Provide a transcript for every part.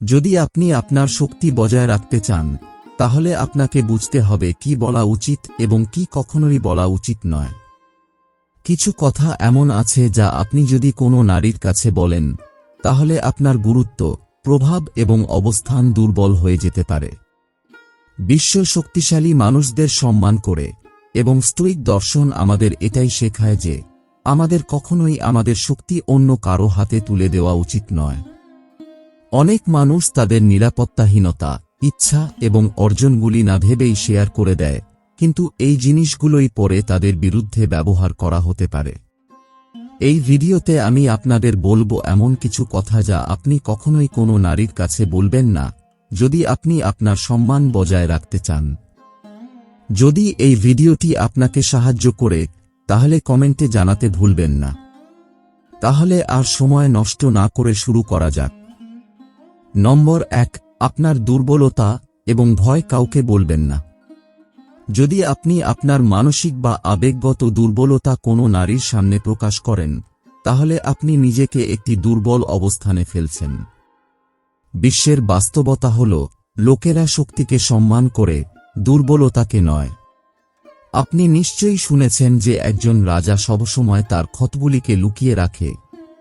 যদি আপনি আপনার শক্তি বজায় রাখতে চান, তাহলে আপনাকে বুঝতে হবে কি বলা উচিত এবং কি কখনোই বলা উচিত নয়। কিছু কথা এমন আছে যা আপনি যদি কোনো নারীর কাছে বলেন, তাহলে আপনার গুরুত্ব, প্রভাব এবং অবস্থান দুর্বল হয়ে যেতে পারে। বিশ্ব শক্তিশালী মানুষদের সম্মান করে এবং স্টোইক দর্শন আমাদের এটাই শেখায় যে, আমাদের কখনোই আমাদের শক্তি অন্য কারও হাতে তুলে দেওয়া উচিত নয়। অনেক মানুষ তাদের নিরাপত্তাহীনতা, ইচ্ছা এবং অর্জনগুলি না ভেবেই শেয়ার করে দেয়, কিন্তু এই জিনিসগুলোই পরে তাদের বিরুদ্ধে ব্যবহার করা হতে পারে। এই ভিডিওতে আমি আপনাদের বলব এমন কিছু কথা যা আপনি কখনোই কোনো নারীর কাছে বলবেন না, যদি আপনি আপনার সম্মান বজায় রাখতে চান। যদি এই ভিডিওটি আপনাকে সাহায্য করে, তাহলে কমেন্টে জানাতে ভুলবেন না। তাহলে আর সময় নষ্ট না করে শুরু করা যাক। নম্বর এক, আপনার দুর্বলতা এবং ভয় কাউকে বলবেন না। যদি আপনি আপনার মানসিক বা আবেগগত দুর্বলতা কোনো নারীর সামনে প্রকাশ করেন, তাহলে আপনি নিজেকে একটি দুর্বল অবস্থানে ফেলছেন। বিশ্বের বাস্তবতা হল, লোকেরা শক্তিকে সম্মান করে, দুর্বলতাকে নয়। আপনি নিশ্চয়ই শুনেছেন যে একজন রাজা সবসময় তার ক্ষতগুলিকে লুকিয়ে রাখে,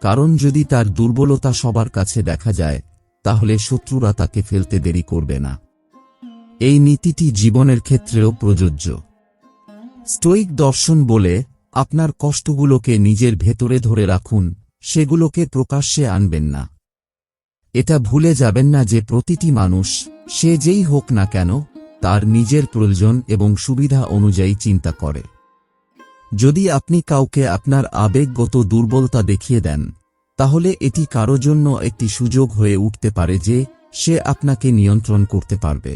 কারণ যদি তার দুর্বলতা সবার কাছে দেখা যায় তাহলে শত্রুরা তাকে ফেলতে দেরি করবে না। এই নীতিটি জীবনের ক্ষেত্রেও প্রযোজ্য। স্টোইক দর্শন বলে, আপনার কষ্টগুলোকে নিজের ভেতরে ধরে রাখুন, সেগুলোকে প্রকাশ্যে আনবেন না। এটা ভুলে যাবেন না যে প্রতিটি মানুষ, সে যেই হোক না কেন, তার নিজের প্রয়োজন এবং সুবিধা অনুযায়ী চিন্তা করে। যদি আপনি কাউকে আপনার আবেগগত দুর্বলতা দেখিয়ে দেন তাহলে এটি কারও জন্য একটি সুযোগ হয়ে উঠতে পারে যে সে আপনাকে নিয়ন্ত্রণ করতে পারবে।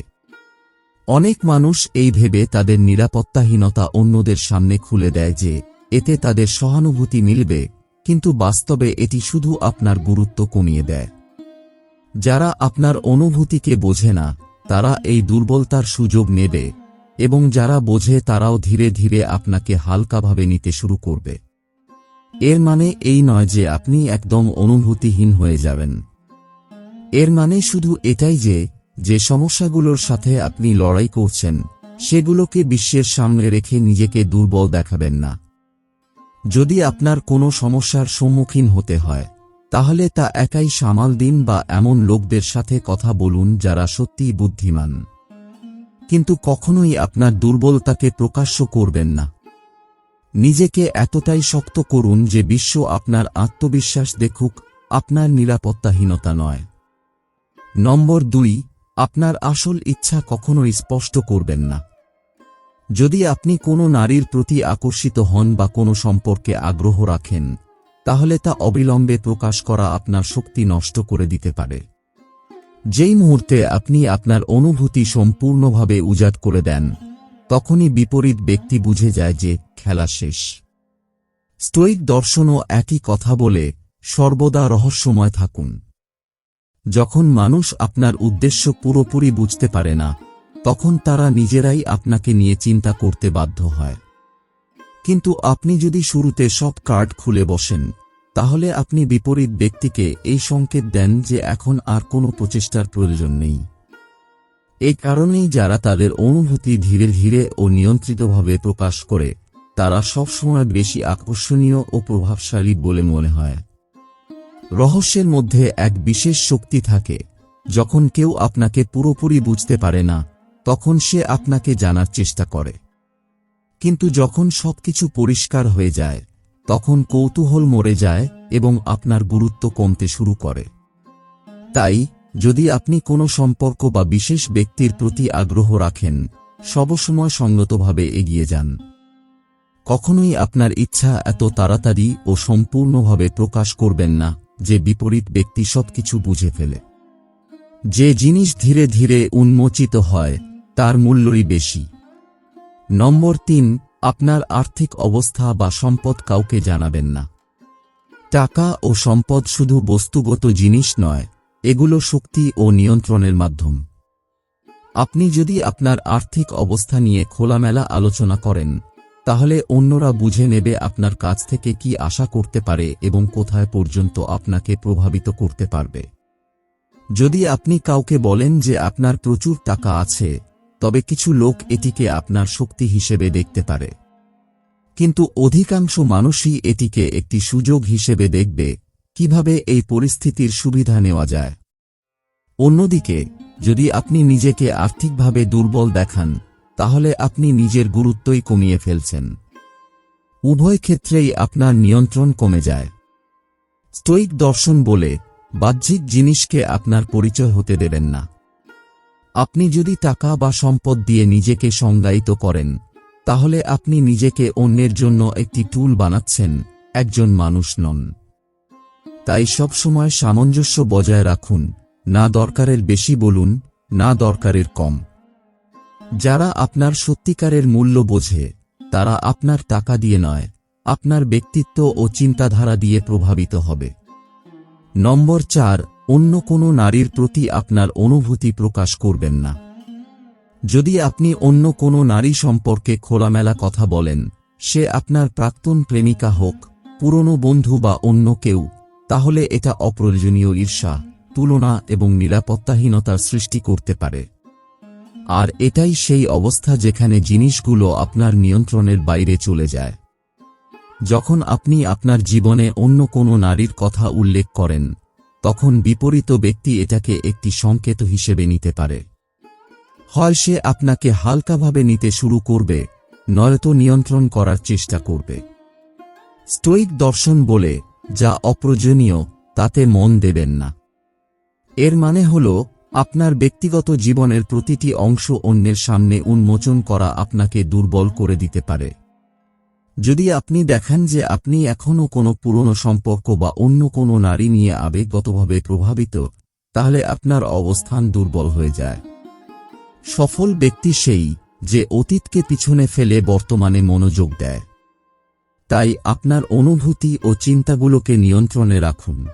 অনেক মানুষ এই ভেবে তাদের নিরাপত্তাহীনতা অন্যদের সামনে খুলে দেয় যে এতে তাদের সহানুভূতি মিলবে, কিন্তু বাস্তবে এটি শুধু আপনার গুরুত্ব কমিয়ে দেয়। যারা আপনার অনুভূতিকে বোঝে না, তারা এই দুর্বলতার সুযোগ নেবে, এবং যারা বোঝে তারাও ধীরে ধীরে আপনাকে হালকাভাবে নিতে শুরু করবে। এর মানে এই নয় যে আপনি একদম অনুভূতিহীন হয়ে যাবেন। এর মানে শুধু এটাই যে যে সমস্যাগুলোর সাথে আপনি লড়াই করছেন, সেগুলোকে বিশ্বের সামনে রেখে নিজেকে দুর্বল দেখাবেন না। যদি আপনার কোনো সমস্যার সম্মুখীন হতে হয়, তাহলে তা একাই সামাল দিন বা এমন লোকদের সাথে কথা বলুন যারা সত্যিই বুদ্ধিমান। কিন্তু কখনোই আপনার দুর্বলতাকে প্রকাশ্য করবেন না। নিজেকে এতটাই শক্ত করুন যে বিশ্ব আপনার আত্মবিশ্বাস দেখুক, আপনার নিরাপত্তাহীনতা নয়। নম্বর দুই, আপনার আসল ইচ্ছা কখনোই স্পষ্ট করবেন না। যদি আপনি কোনো নারীর প্রতি আকর্ষিত হন বা কোনো সম্পর্কে আগ্রহ রাখেন, তাহলে তা অবিলম্বে প্রকাশ করা আপনার শক্তি নষ্ট করে দিতে পারে। যেই মুহূর্তে আপনি আপনার অনুভূতি সম্পূর্ণভাবে উজাট করে দেন তখনই বিপরীত ব্যক্তি বুঝে যায় যে খেলা শেষ। স্টোইক দর্শনও একই কথা বলে, সর্বদা রহস্যময় থাকুন। যখন মানুষ আপনার উদ্দেশ্য পুরোপুরি বুঝতে পারে না, তখন তারা নিজেরাই আপনাকে নিয়ে চিন্তা করতে বাধ্য হয়। কিন্তু আপনি যদি শুরুতে সব কার্ড খুলে বসেন, তাহলে আপনি বিপরীত ব্যক্তিকে এই সংকেত দেন যে এখন আর কোনো প্রচেষ্টার প্রয়োজন নেই। এই কারণেই যারা তাদের অনুভূতি ধীরে ধীরে ও নিয়ন্ত্রিতভাবে প্রকাশ করে, তারা সবসময় বেশি আকর্ষণীয় ও প্রভাবশালী বলে মনে হয়। রহস্যের মধ্যে এক বিশেষ শক্তি থাকে, যখন কেউ আপনাকে পুরোপুরি বুঝতে পারে না, তখন সে আপনাকে জানার চেষ্টা করে। কিন্তু যখন সবকিছু পরিষ্কার হয়ে যায়, তখন কৌতূহল মরে যায় এবং আপনার গুরুত্ব কমতে শুরু করে। তাই যদি আপনি কোনো সম্পর্ক বা বিশেষ ব্যক্তির প্রতি আগ্রহ রাখেন, সবসময় সঙ্গতভাবে এগিয়ে যান। কখনোই আপনার ইচ্ছা এত তাড়াতাড়ি ও সম্পূর্ণভাবে প্রকাশ করবেন না, যে বিপরীত ব্যক্তি সবকিছু বুঝে ফেলে। যে জিনিস ধীরে ধীরে উন্মোচিত হয়, তার মূল্যই বেশি। নম্বর তিন, আপনার আর্থিক অবস্থা বা সম্পদ কাউকে জানাবেন না। টাকা ও সম্পদ শুধু বস্তুগত জিনিস নয় এগুলো শক্তি ও নিয়ন্ত্রণের মাধ্যম। আপনি যদি আপনার আর্থিক অবস্থা নিয়ে খোলামেলা আলোচনা করেন, তাহলে অন্যরা বুঝে নেবে আপনার কাছ থেকে কি আশা করতে পারে এবং কোথায় পর্যন্ত আপনাকে প্রভাবিত করতে পারবে। যদি আপনি কাউকে বলেন যে আপনার প্রচুর টাকা আছে, তবে কিছু লোক এটিকে আপনার শক্তি হিসেবে দেখতে পারে। কিন্তু অধিকাংশ মানুষই এটিকে একটি সুযোগ হিসেবে দেখবে। কীভাবে এই পরিস্থিতির সুবিধা নেওয়া যায়? অন্যদিকে, যদি আপনি নিজেকে আর্থিকভাবে দুর্বল দেখান, তাহলে আপনি নিজের গুরুত্বই কমিয়ে ফেলছেন। উভয় ক্ষেত্রেই আপনার নিয়ন্ত্রণ কমে যায়। স্টোইক দর্শন বলে, বাহ্যিক জিনিসকে আপনার পরিচয় হতে দেবেন না। আপনি যদি টাকা বা সম্পদ দিয়ে নিজেকে সংজ্ঞায়িত করেন, তাহলে আপনি নিজেকে অন্যের জন্য একটি টুল বানাচ্ছেন, একজন মানুষ নন। তাই সবসময় সামঞ্জস্য বজায় রাখুন, না দরকারের বেশি বলুন, না দরকারের কম। যারা আপনার সত্যিকারের মূল্য বোঝে, তারা আপনার টাকা দিয়ে নয়, আপনার ব্যক্তিত্ব ও চিন্তাধারা দিয়ে প্রভাবিত হবে। নম্বর চার, অন্য কোনো নারীর প্রতি আপনার অনুভূতি প্রকাশ করবেন না। যদি আপনি অন্য কোনো নারী সম্পর্কে খোলামেলা কথা বলেন, সে আপনার প্রাক্তন প্রেমিকা হোক, পুরনো বন্ধু বা অন্য কেউ তাহলে এটা অপ্রয়োজনীয় ঈর্ষা, তুলনা এবং নিরাপত্তাহীনতার সৃষ্টি করতে পারে। আর এটাই সেই অবস্থা যেখানে জিনিসগুলো আপনার নিয়ন্ত্রণের বাইরে চলে যায়। যখন আপনি আপনার জীবনে অন্য কোনো নারীর কথা উল্লেখ করেন, তখন বিপরীত ব্যক্তি এটাকে একটি সংকেত হিসেবে নিতে পারে। হয় সে আপনাকে হালকাভাবে নিতে শুরু করবে, নয়তো নিয়ন্ত্রণ করার চেষ্টা করবে। স্টোইক দর্শন বলে যা অপ্রয়োজনীয়, তাতে মন দেবেন না। এর মানে হল, আপনার ব্যক্তিগত জীবনের প্রতিটি অংশ অন্যের সামনে উন্মোচন করা আপনাকে দুর্বল করে দিতে পারে। যদি আপনি দেখেন যে আপনি এখনও কোনো পুরনো সম্পর্ক বা অন্য কোনো নারী নিয়ে আবেগগতভাবে প্রভাবিত, তাহলে আপনার অবস্থান দুর্বল হয়ে যায়। সফল ব্যক্তি সেই যে অতীতকে পিছনে ফেলে বর্তমানে মনোযোগ দেয়। তাই আপনার অনুভূতি ও চিন্তাগুলোকে নিয়ন্ত্রণে রাখুন।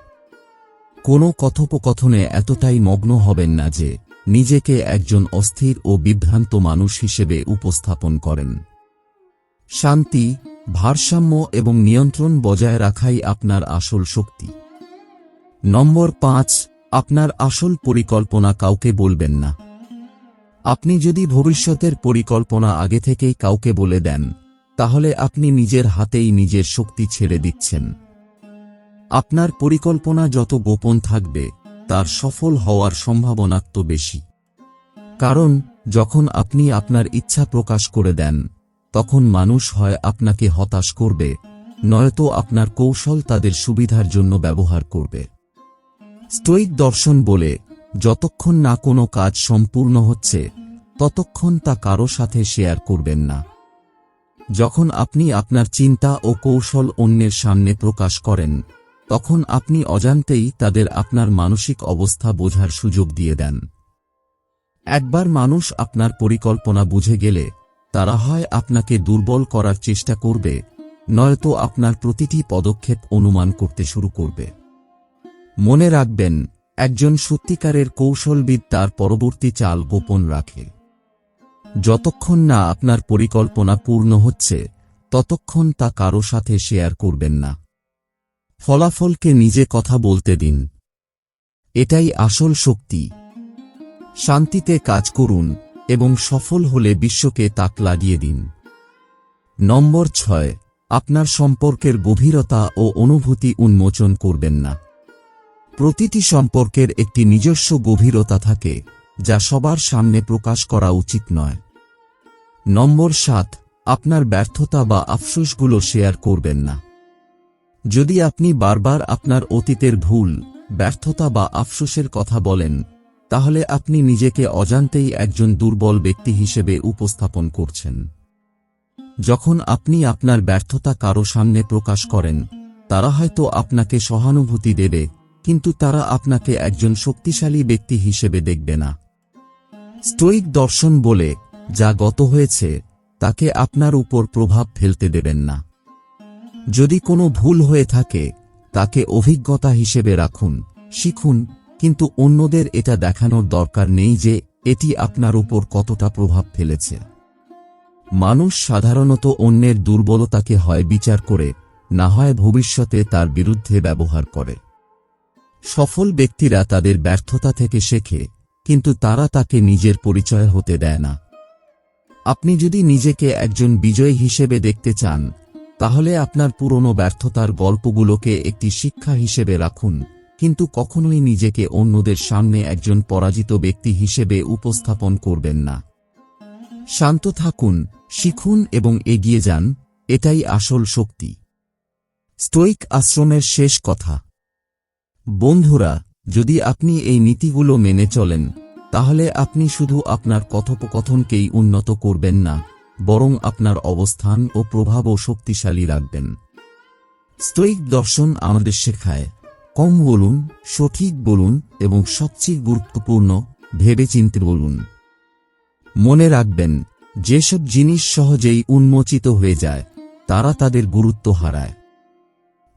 কোনো কথোপকথনে এতটাই মগ্ন হবেন না যে নিজেকে একজন অস্থির ও বিভ্রান্ত মানুষ হিসেবে উপস্থাপন করেন। শান্তি, ভারসাম্য এবং নিয়ন্ত্রণ বজায় রাখাই আপনার আসল শক্তি। নম্বর পাঁচ, আপনার আসল পরিকল্পনা কাউকে বলবেন না। আপনি যদি ভবিষ্যতের পরিকল্পনা আগে থেকেই কাউকে বলে দেন তাহলে আপনি নিজের হাতেই নিজের শক্তি ছেড়ে দিচ্ছেন। আপনার পরিকল্পনা যত গোপন থাকবে, তার সফল হওয়ার সম্ভাবনা তো বেশি। কারণ, যখন আপনি আপনার ইচ্ছা প্রকাশ করে দেন, তখন মানুষ হয় আপনাকে হতাশ করবে, নয়তো আপনার কৌশল তাদের সুবিধার জন্য ব্যবহার করবে। স্টোইক দর্শন বলে, যতক্ষণ না কোনো কাজ সম্পূর্ণ হচ্ছে, ততক্ষণ তা কারও সাথে শেয়ার করবেন না। যখন আপনি আপনার চিন্তা ও কৌশল অন্যের সামনে প্রকাশ করেন, তখন আপনি অজান্তেই তাদের আপনার মানসিক অবস্থা বোঝার সুযোগ দিয়ে দেন। একবার মানুষ আপনার পরিকল্পনা বুঝে গেলে, তারা হয় আপনাকে দুর্বল করার চেষ্টা করবে, নয়তো আপনার প্রতিটি পদক্ষেপ অনুমান করতে শুরু করবে। মনে রাখবেন, একজন সত্যিকারের কৌশলবিদ তার পরবর্তী চাল গোপন রাখে। যতক্ষণ না আপনার পরিকল্পনা পূর্ণ হচ্ছে, ততক্ষণ তা কারও সাথে শেয়ার করবেন না। ফলাফলকে নিজে কথা বলতে দিন। এটাই আসল শক্তি। শান্তিতে কাজ করুন এবং সফল হলে বিশ্বকে তাক লাগিয়ে দিন। নম্বর ছয়, আপনার সম্পর্কের গভীরতা ও অনুভূতি উন্মোচন করবেন না। প্রতিটি সম্পর্কের একটি নিজস্ব গভীরতা থাকে, যা সবার সামনে প্রকাশ করা উচিত নয়। নম্বর সাত, আপনার ব্যর্থতা বা আফসোসগুলো শেয়ার করবেন না। যদি আপনি বারবার আপনার অতীতের ভুল, ব্যর্থতা বা আফসোসের কথা বলেন, তাহলে আপনি নিজেকে অজান্তেই একজন দুর্বল ব্যক্তি হিসেবে উপস্থাপন করছেন। যখন আপনি আপনার ব্যর্থতা কারও সামনে প্রকাশ করেন, তারা হয়তো আপনাকে সহানুভূতি দেবে, কিন্তু তারা আপনাকে একজন শক্তিশালী ব্যক্তি হিসেবে দেখবে না। স্টোইক দর্শন বলে যা গত হয়েছে, তাকে আপনার উপর প্রভাব ফেলতে দেবেন না। যদি কোনো ভুল হয়ে থাকে, তাকে অভিজ্ঞতা হিসেবে রাখুন, শিখুন, কিন্তু অন্যদের এটা দেখানোর দরকার নেই যে এটি আপনার উপর কতটা প্রভাব ফেলেছে। মানুষ সাধারণত অন্যের দুর্বলতাকে হয় বিচার করে, না হয় ভবিষ্যতে তার বিরুদ্ধে ব্যবহার করে। সফল ব্যক্তিরা তাদের ব্যর্থতা থেকে শেখে, কিন্তু তারা তাকে নিজের পরিচয় হতে দেয় না। আপনি যদি নিজেকে একজন বিজয়ী হিসেবে দেখতে চান, তাহলে আপনার পুরনো ব্যর্থতার গল্পগুলোকে একটি শিক্ষা হিসেবে রাখুন, কিন্তু কখনোই নিজেকে অন্যদের সামনে একজন পরাজিত ব্যক্তি হিসেবে উপস্থাপন করবেন না। শান্ত থাকুন, শিখুন এবং এগিয়ে যান, এটাই আসল শক্তি। স্টোইক আশ্রমের শেষ কথা। বন্ধুরা, যদি আপনি এই নীতিগুলো মেনে চলেন তাহলে আপনি শুধু আপনার কথোপকথনকেই উন্নত করবেন না, বরং আপনার অবস্থান ও প্রভাবও শক্তিশালী রাখবেন। স্টোইক দর্শন আমাদের শেখায়, কম বলুন, সঠিক বলুন এবং সবচেয়ে গুরুত্বপূর্ণ, ভেবেচিন্তে বলুন। মনে রাখবেন, যেসব জিনিস সহজেই উন্মোচিত হয়ে যায়, তারা তাদের গুরুত্ব হারায়।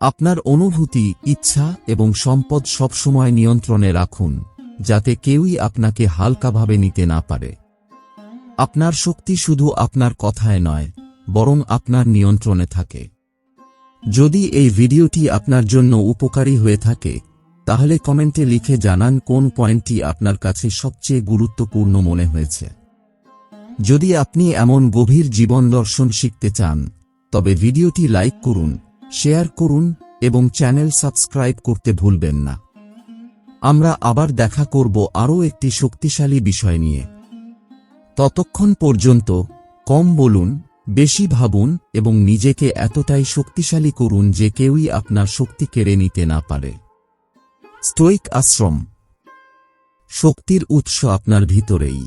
আপনার অনুভূতি, ইচ্ছা এবং সম্পদ সবসময় নিয়ন্ত্রণে রাখুন। যাতে কেউই আপনাকে হালকাভাবে নিতে না পারে। আপনার শক্তি শুধু আপনার কথায় নয়, বরং আপনার নিয়ন্ত্রণে থাকে। যদি এই ভিডিওটি আপনার জন্য উপকারী হয়ে থাকে, তাহলে কমেন্টে লিখে জানান কোন পয়েন্টটি আপনার কাছে সবচেয়ে গুরুত্বপূর্ণ মনে হয়েছে। যদি আপনি এমন গভীর জীবন দর্শন শিখতে চান, তবে ভিডিওটি লাইক করুন, শেয়ার করুন, এবং চ্যানেল সাবস্ক্রাইব করতে ভুলবেন না। আমরা আবার দেখা করব আরও একটি শক্তিশালী বিষয় নিয়ে। ততক্ষণ পর্যন্ত কম বলুন, বেশি ভাবুন এবং নিজেকে এতটাই শক্তিশালী করুন যে কেউই আপনার শক্তি কেড়ে নিতে না পারে। স্টোইক আশ্রম। শক্তির উৎস আপনার ভিতরেই।